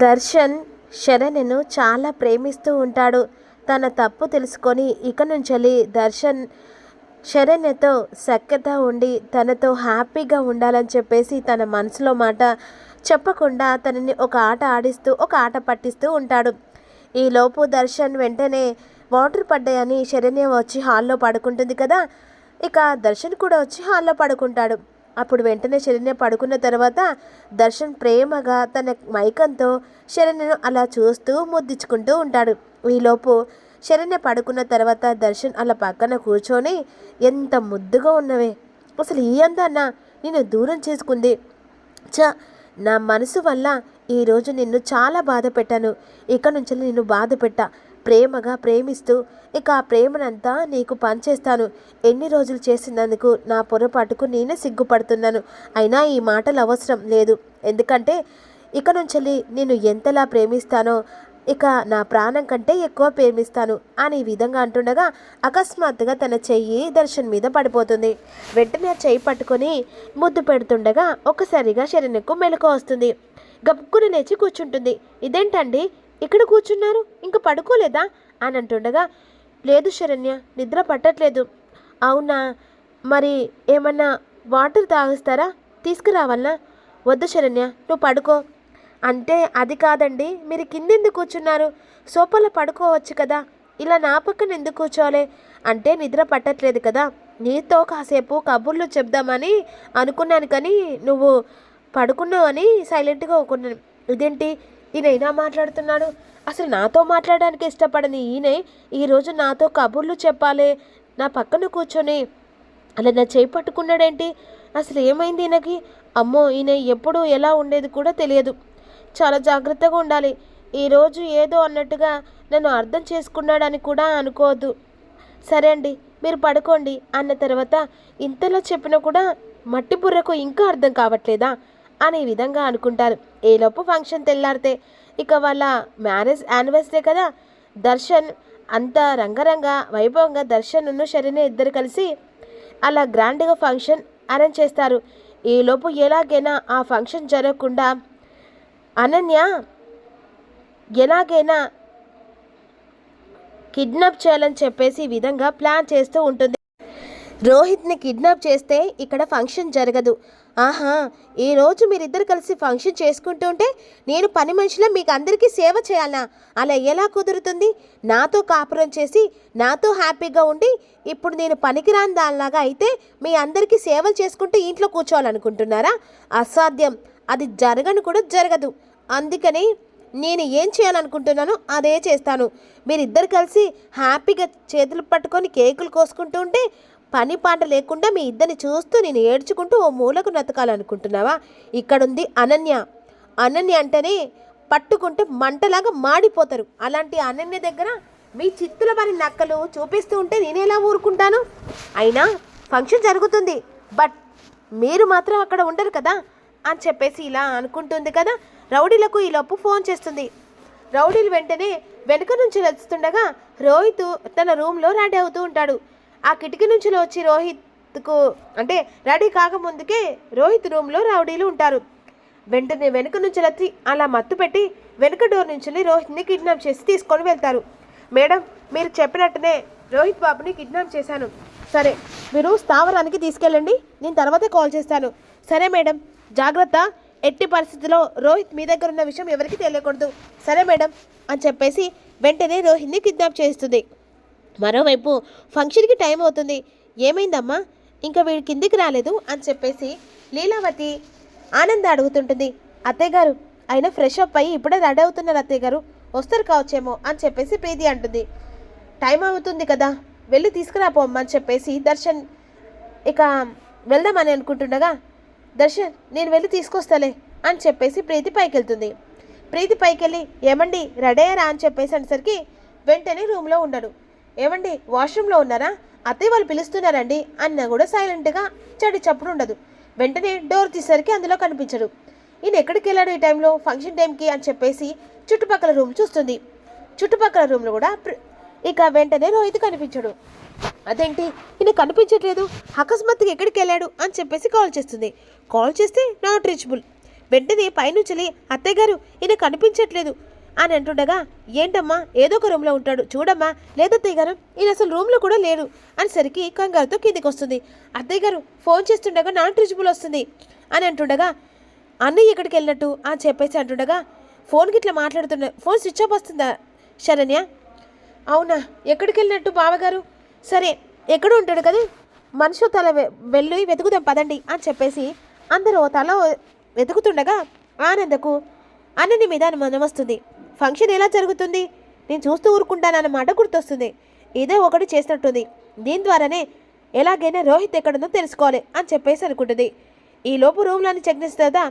దర్శన్ శరణ్యను చాలా ప్రేమిస్తూ ఉంటాడు. తన తప్పు తెలుసుకొని ఇక నుంచి దర్శన్ శరణ్యతో సఖ్యత ఉండి తనతో హ్యాపీగా ఉండాలని చెప్పేసి తన మనసులో మాట చెప్పకుండా తనని ఒక ఆట ఆడిస్తూ ఒక ఆట పట్టిస్తూ ఉంటాడు. ఈలోపు దర్శన్ వెంటనే వాటర్ పడ్డాయని శరణ్య వచ్చి హాల్లో పడుకుంటుంది కదా? ఇక దర్శన్ కూడా వచ్చి హాల్లో పడుకుంటాడు. అప్పుడు వెంటనే శరణ్య పడుకున్న తర్వాత దర్శన్ ప్రేమగా తన మైకంతో శరణ్యను అలా చూస్తూ ముద్దించుకుంటూ ఉంటాడు. ఈలోపు శరణ్య పడుకున్న తర్వాత దర్శన్ అలా పక్కన కూర్చొని ఎంత ముద్దుగా ఉన్నవే! అసలు ఈ అందాన్న నిన్ను దూరం చేసుకుంది. చ నా మనసు వల్ల ఈరోజు నిన్ను చాలా బాధ పెట్టాను. ఇక నుంచి నిన్ను బాధ పెట్టా. ప్రేమగా ప్రేమిస్తూ ఇక ఆ ప్రేమనంతా నీకు పంచేస్తాను ఎన్ని రోజులు చేసినందుకు నా పొరపాటుకు నేనే సిగ్గుపడుతున్నాను. అయినా ఈ మాటలు అవసరం లేదు. ఎందుకంటే ఇక నుంచి నేను ఎంతలా ప్రేమిస్తానో ఇక నా ప్రాణం కంటే ఎక్కువ ప్రేమిస్తాను అని ఈ విధంగా అంటుండగా అకస్మాత్తుగా తన చెయ్యి దర్శన్ మీద పడిపోతుంది. వెంటనే ఆ చెయ్యి పట్టుకొని ముద్దు పెడుతుండగా ఒక్కసారిగా శరణ్కు మెలకు వస్తుంది. గబుక్కున లేచి కూర్చుంటుంది. ఇదేంటండి? ఇక్కడ కూర్చున్నారు? ఇంక పడుకోలేదా? అని అంటుండగా లేదు శరణ్య నిద్ర పట్టట్లేదు. అవునా? మరి ఏమన్నా వాటర్ తాగిస్తారా? తీసుకురావాలనా? వద్దు శరణ్య నువ్వు పడుకో. అంటే అది కాదండి మీరు కిందెందుకు కూర్చున్నారు? సోఫాలో పడుకోవచ్చు కదా? ఇలా నా పక్కన ఎందుకు కూర్చోలే అంటే నిద్ర పట్టట్లేదు కదా? నీతో కాసేపు కబుర్లు చెప్దామని అనుకున్నాను కానీ నువ్వు పడుకున్నావు అని సైలెంట్గా ఊకున్నాను. ఇదేంటి? ఈయనైనా మాట్లాడుతున్నాడు? అసలు నాతో మాట్లాడడానికి ఇష్టపడని ఈయనే ఈరోజు నాతో కబుర్లు చెప్పాలి. నా పక్కన కూర్చొని అలా నా చేయి పట్టుకున్నాడేంటి? అసలు ఏమైంది ఈయనకి? అమ్మో ఈయన ఎప్పుడు ఎలా ఉండేది కూడా తెలియదు. చాలా జాగ్రత్తగా ఉండాలి. ఈరోజు ఏదో అన్నట్టుగా నన్ను అర్థం చేసుకున్నాడని కూడా అనుకోవద్దు. సరే అండి మీరు పడుకోండి అన్న తర్వాత ఇంతలో చెప్పినా కూడా మట్టి బుర్రకు ఇంకా అర్థం కావట్లేదా? అనే విధంగా అనుకుంటారు. ఏలోపు ఫంక్షన్ తెల్లారితే ఇక వాళ్ళ మ్యారేజ్ యానివర్సరీ కదా. దర్శన్ అంత రంగరంగ వైభవంగా దర్శన్ను శరణ్య ఇద్దరు కలిసి అలా గ్రాండ్గా ఫంక్షన్ అరేంజ్ చేస్తారు. ఈలోపు ఎలాగైనా ఆ ఫంక్షన్ జరగకుండా అనన్య ఎలాగైనా కిడ్నాప్ చేయాలని చెప్పేసి ఈ విధంగా ప్లాన్ చేస్తూ ఉంటుంది. రోహిత్ని కిడ్నాప్ చేస్తే ఇక్కడ ఫంక్షన్ జరగదు. ఆహా ఈరోజు మీరిద్దరు కలిసి ఫంక్షన్ చేసుకుంటూ ఉంటే నేను పని మనిషిలో మీకు అందరికీ సేవ చేయాలా? అలా ఎలా కుదురుతుంది? నాతో కాపురం చేసి నాతో హ్యాపీగా ఉండి ఇప్పుడు నేను పనికిరాని దానిలాగా అయితే మీ అందరికీ సేవలు చేసుకుంటూ ఇంట్లో కూర్చోవాలనుకుంటున్నారా? అసాధ్యం. అది జరగను కూడా జరగదు. అందుకని నేను ఏం చేయాలనుకుంటున్నానో అదే చేస్తాను. మీరిద్దరు కలిసి హ్యాపీగా చేతులు పట్టుకొని కేకులు కోసుకుంటూ ఉంటే పని పాట లేకుండా మీ ఇద్దరిని చూస్తూ నేను ఏడ్చుకుంటూ ఓ మూలకు నతకాలనుకుంటున్నావా? ఇక్కడుంది అనన్య. అనన్య అంటేనే పట్టుకుంటే మంటలాగా మాడిపోతారు. అలాంటి అనన్య దగ్గర మీ చిత్తుల పని నక్కలు చూపిస్తూ ఉంటే నేనేలా ఊరుకుంటాను? అయినా ఫంక్షన్ జరుగుతుంది. బట్ మీరు మాత్రం అక్కడ ఉండరు కదా? అని చెప్పేసి ఇలా అనుకుంటుంది కదా? రౌడీలకు ఈలోపు ఫోన్ చేస్తుంది. రౌడీలు వెంటనే వెనుక నుంచి వస్తుండగా రోహిత్ తన రూమ్లో రెడీ అవుతూ ఉంటాడు. ఆ కిటికీ నుంచి వచ్చి రోహిత్కు అంటే రెడీ కాకముందుకే రోహిత్ రూమ్లో రౌడీలు ఉంటారు. వెంటనే వెనుక నుంచి వచ్చి అలా మత్తు పెట్టి వెనుక డోర్ నుంచి రోహిత్ని కిడ్నాప్ చేసి తీసుకొని వెళ్తారు. మేడం మీరు చెప్పినట్టునే రోహిత్ బాబుని కిడ్నాప్ చేశాను. సరే మీరు స్థావరానికి తీసుకెళ్ళండి. నేను తర్వాతే కాల్ చేస్తాను. సరే మేడం జాగ్రత్త. ఎట్టి పరిస్థితిలో రోహిత్ మీ దగ్గర ఉన్న విషయం ఎవరికి తెలియకూడదు. సరే మేడం అని చెప్పేసి వెంటనే రోహిత్ని కిడ్నాప్ చేస్తుంది. మరోవైపు ఫంక్షన్కి టైం అవుతుంది. ఏమైందమ్మా? ఇంకా వీడి కిందికి రాలేదు అని చెప్పేసి లీలావతి ఆనంద అడుగుతుంటుంది. అత్తయ్య గారు అయినా ఫ్రెష్ అప్ అయ్యి ఇప్పుడే రెడీ అవుతున్నారు అత్తయ్య గారు వస్తారు కావచ్చేమో అని చెప్పేసి ప్రీతి అంటుంది. టైం అవుతుంది కదా వెళ్ళి తీసుకురాపోమ్మని చెప్పేసి దర్శన్ ఇక వెళ్దామని అనుకుంటుండగా దర్శన్ నేను వెళ్ళి తీసుకొస్తాలే అని చెప్పేసి ప్రీతి పైకి వెళ్తుంది ప్రీతి పైకి వెళ్ళి ఏమండి రెడీ అయ్యారా? అని చెప్పేసి అనేసరికి వెంటనే రూమ్లో ఉండడు. ఏమండి వాష్రూమ్లో ఉన్నారా? అత్తయ్య వాళ్ళు పిలుస్తున్నారండి అన్న కూడా సైలెంట్గా చడి చప్పుడు ఉండదు. వెంటనే డోర్ తీసేసరికి అందులో కనిపించడు ఈయన ఎక్కడికి వెళ్ళాడు ఈ టైంలో? ఫంక్షన్ టైంకి అని చెప్పేసి చుట్టుపక్కల రూమ్ చూస్తుంది. చుట్టుపక్కల రూమ్లో కూడా ఇక వెంటనే రోహిత్ కనిపించడు. అదేంటి? ఈయన కనిపించట్లేదు. అకస్మాత్తుగా ఎక్కడికి వెళ్ళాడు అని చెప్పేసి కాల్ చేస్తుంది. కాల్ చేస్తే నాట్ రీచబుల్. వెంటనే పైనుంచి అత్తయ్య గారు ఈయన కనిపించట్లేదు. అని అంటుండగా ఏంటమ్మా? ఏదో ఒక రూమ్లో ఉంటాడు. చూడమ్మా. లేదత్తయ్య గారు ఈయన అసలు రూమ్లో కూడా లేడు. అనేసరికి కంగారుతో కిందికి వస్తుంది. అత్తయ్య గారు ఫోన్ చేస్తుండగా నాన్ ట్రిజిబుల్ వస్తుంది. అని అంటుండగా అన్నయ్య ఎక్కడికి వెళ్ళినట్టు? అని చెప్పేసి అంటుండగా ఫోన్కి ఇట్లా మాట్లాడుతున్నా ఫోన్ స్విచ్ ఆఫ్ వస్తుందా శరణ్య? అవునా? ఎక్కడికి వెళ్ళినట్టు బావగారు? సరే ఎక్కడ ఉంటాడు కదా. మనుషు తల వెళ్ళి వెతుకుదాం పదండి. అని చెప్పేసి అందరూ తల వెతుకుతుండగా ఆనందకు అన్నని మీద అనుమానం వస్తుంది. ఫంక్షన్ ఎలా జరుగుతుంది? నేను చూస్తూ ఊరుకుంటానన్నమాట గుర్తొస్తుంది. ఇదే ఒకటి చేసినట్టుంది. దీని ద్వారానే ఎలాగైనా రోహిత్ ఎక్కడుందో తెలుసుకోవాలి అని చెప్పేసి అనుకుంటుంది. ఈ లోపు రూమ్లోని చెక్ చేస్తుందా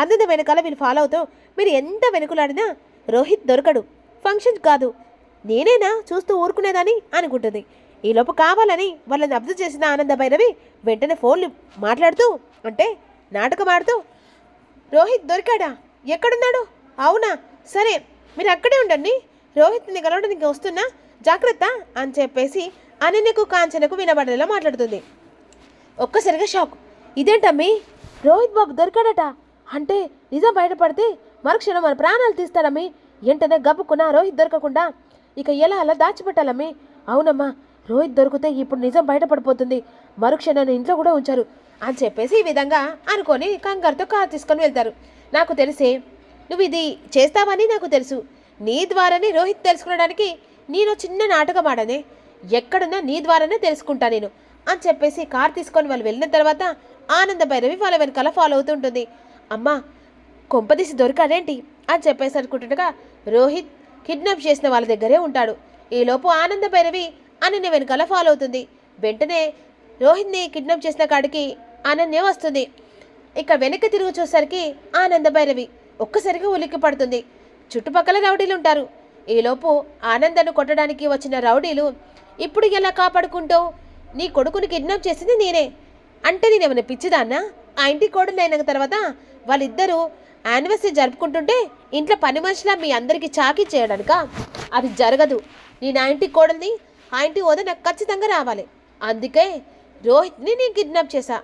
ఆనంద వెనకాల వీళ్ళు ఫాలో అవుతూ మీరు ఎంత వెనుకలాడినా రోహిత్ దొరకడు. ఫంక్షన్ కాదు. నేనేనా చూస్తూ ఊరుకునేదని అనుకుంటుంది. ఈ లోపు కావాలని వాళ్ళని అబ్జర్వ్ చేసిన ఆనంద భైరవి వెంటనే ఫోన్లు మాట్లాడుతూ అంటే నాటకం ఆడుతూ రోహిత్ దొరికాడా? ఎక్కడున్నాడు? అవునా? సరే మీరు అక్కడే ఉండండి. రోహిత్ని కలవడానికి వస్తున్నా జాగ్రత్త అని చెప్పేసి అనన్యకు కాంచనకు వినబడేలా మాట్లాడుతుంది. ఒక్కసారిగా షాక్. ఇదేంటమ్మి? రోహిత్ బాబు దొరికాడట. అంటే నిజం బయటపడితే మరుక్షణం మన ప్రాణాలు తీస్తాడమ్మి. వెంటనే గబుక్కున రోహిత్ దొరకకుండా. ఇక ఎలా అలా దాచిపెట్టాలమ్మి? అవునమ్మా రోహిత్ దొరికితే ఇప్పుడు నిజం బయటపడిపోతుంది. మరుక్షణాన్ని ఇంట్లో కూడా ఉంచారు అని చెప్పేసి ఈ విధంగా అనుకొని కంగారుతో కారు తీసుకొని వెళ్తారు. నాకు తెలిసే నువ్వు ఇది చేస్తావని నాకు తెలుసు. నీ ద్వారానే రోహిత్ తెలుసుకోవడానికి నేను చిన్న నాటకం ఆడనే. ఎక్కడున్నా నీ ద్వారానే తెలుసుకుంటా నేను అని చెప్పేసి కార్ తీసుకొని వాళ్ళు వెళ్ళిన తర్వాత ఆనంద భైరవి వాళ్ళ వెనకాల ఫాలో అవుతుంటుంది అమ్మా కొంపదీసి దొరికాడేంటి? అని చెప్పేసి అనుకుంటుండగా రోహిత్ కిడ్నాప్ చేసిన వాళ్ళ దగ్గరే ఉంటాడు. ఈలోపు ఆనంద భైరవి అనన్య వెనకాల ఫాలో అవుతుంది. వెంటనే రోహిత్ని కిడ్నాప్ చేసిన కాడికి అనన్య వస్తుంది. ఇక వెనక్కి తిరిగి చూసరికి ఆనంద భైరవి ఒక్కసారిగా ఉలిక్కి పడుతుంది. చుట్టుపక్కల రౌడీలు ఉంటారు. ఈలోపు ఆనందను కొట్టడానికి వచ్చిన రౌడీలు ఇప్పుడు ఎలా కాపాడుకుంటావు? నీ కొడుకుని కిడ్నాప్ చేసింది నేనే. అంటే నేనేమైనా పిచ్చిదాన్నా? ఆ ఇంటి కోడలు అయిన తర్వాత వాళ్ళిద్దరూ యానివర్సరీ జరుపుకుంటుంటే ఇంట్లో పని మనుషులా మీ అందరికీ చాకీ చేయడానిక? అది జరగదు. నేను ఆ ఇంటి కోడల్ని ఆ ఇంటి వద నాకు ఖచ్చితంగా రావాలి. అందుకే రోహిత్ని నేను కిడ్నాప్ చేశా.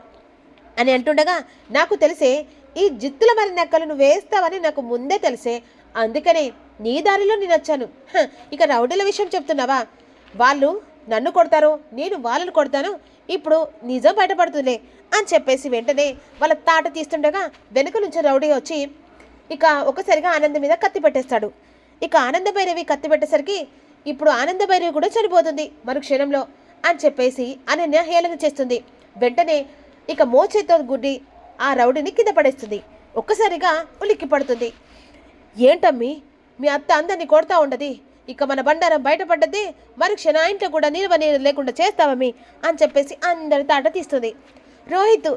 అని అంటుండగా నాకు తెలిసే ఈ జిత్తుల మరి నెక్కలను నువ్వు వేస్తావని నాకు ముందే తెలిసే. అందుకనే నీ దారిలో నేను వచ్చాను. ఇక రౌడీల విషయం చెప్తున్నావా? వాళ్ళు నన్ను కొడతారు నేను వాళ్ళని కొడతాను. ఇప్పుడు నిజం బయటపడుతుందిలే అని చెప్పేసి వెంటనే వాళ్ళ తాట తీస్తుండగా వెనుక నుంచి రౌడీ వచ్చి ఇక ఒకసారిగా ఆనందం మీద కత్తి పెట్టేస్తాడు. ఇక ఆనంద భైరవి కత్తి పెట్టేసరికి ఇప్పుడు ఆనంద భైరవి కూడా చనిపోతుంది మరు క్షణంలో అని చెప్పేసి అనన్య హేళన చేస్తుంది. వెంటనే ఇక మోచేతో గుడ్డి ఆ రౌడీని కింద పడేస్తుంది. ఒక్కసారిగా ఉలిక్కి పడుతుంది. ఏంటమ్మి? మీ అత్త అందరినీ కొడతా ఉండదు. ఇక మన బండారం బయటపడ్డది. మరుక్షణ ఇంట్లో కూడా నిల్వ నీరు లేకుండా చేస్తావమ్మి అని చెప్పేసి అందరి తాట తీస్తుంది. రోహిత్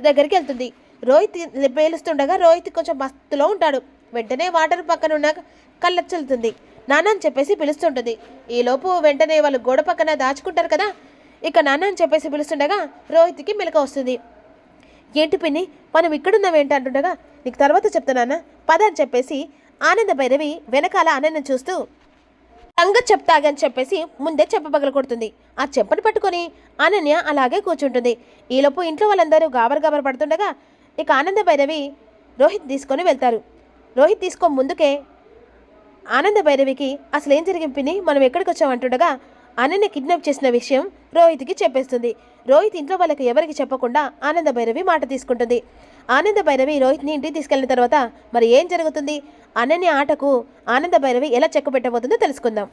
దగ్గరికి వెళ్తుంది. రోహిత్ పేలుస్తుండగా రోహిత్ కొంచెం మస్తులో ఉంటాడు. వెంటనే వాటర్ పక్కన ఉన్న కళ్ళ చల్లుతుంది. నాన్న అని చెప్పేసి పిలుస్తుంటుంది. ఈలోపు వెంటనే వాళ్ళు గోడ పక్కన దాచుకుంటారు కదా? ఇక నాన్న అని చెప్పేసి పిలుస్తుండగా రోహిత్కి మెలక వస్తుంది. ఏంటి పిన్ని? మనం ఇక్కడున్నాం ఏంటి అంటుండగా నీకు తర్వాత చెప్తానా పద అని చెప్పేసి ఆనంద భైరవి వెనకాల అనన్ను చూస్తూ సంగ చెప్తాగని చెప్పేసి ముందే చెప్ప పగల కొడుతుంది. ఆ చెప్పని పట్టుకొని అనన్య అలాగే కూర్చుంటుంది. ఈలోపు ఇంట్లో వాళ్ళందరూ గాబర్ గాబర పడుతుండగా ఇక ఆనంద భైరవి రోహిత్ తీసుకొని వెళ్తారు. రోహిత్ తీసుకో ముందుకే ఆనంద భైరవికి అసలు ఏం జరిగింది పిన్ని? మనం ఎక్కడికి వచ్చామంటుండగా అనన్య కిడ్నాప్ చేసిన విషయం రోహిత్కి చెప్పేస్తుంది. రోహిత్ ఇంట్లో వాళ్ళకి ఎవరికి చెప్పకుండా ఆనంద భైరవి మాట తీసుకుంటుంది. ఆనంద భైరవి రోహిత్ని ఇంటికి తీసుకెళ్ళిన తర్వాత మరి ఏం జరుగుతుంది? అనన్య ఆటకు ఆనంద భైరవి ఎలా చెక్క పెట్టబోతుందో తెలుసుకుందాం.